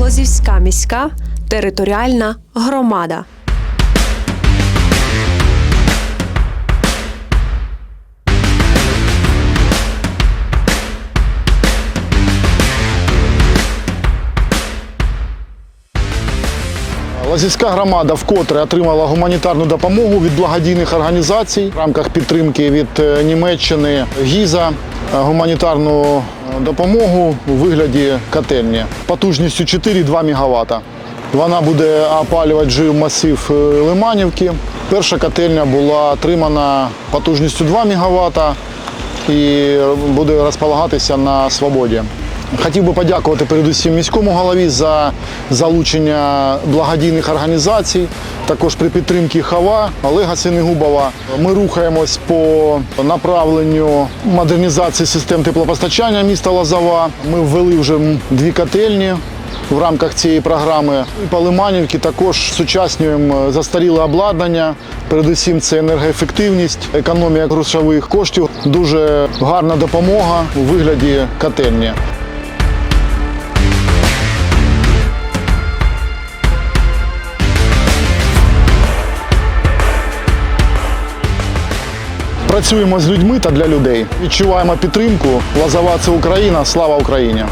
Лозівська міська територіальна громада. Лазівська громада вкотре отримала гуманітарну допомогу від благодійних організацій в рамках підтримки від е, Німеччини ГІЗа. е, Гуманітарну допомогу у вигляді котельні потужністю 4,2 МВт. Вона буде опалювати жив масив е, Лиманівки. Перша котельня була отримана потужністю 2 МВт і буде розполагатися на свободі. Хотів би подякувати передусім міському голові за залучення благодійних організацій, також при підтримці ХАВА Олега Синегубова. Ми рухаємось по направленню модернізації систем теплопостачання міста Лозова. Ми ввели вже дві котельні. В рамках цієї програми і по Лиманівці також сучаснюємо застаріле обладнання. Передусім це енергоефективність, економія грошових коштів. Дуже гарна допомога у вигляді котельні. Працюємо з людьми та для людей. Відчуваємо підтримку. Лазова це Україна. Слава Україні!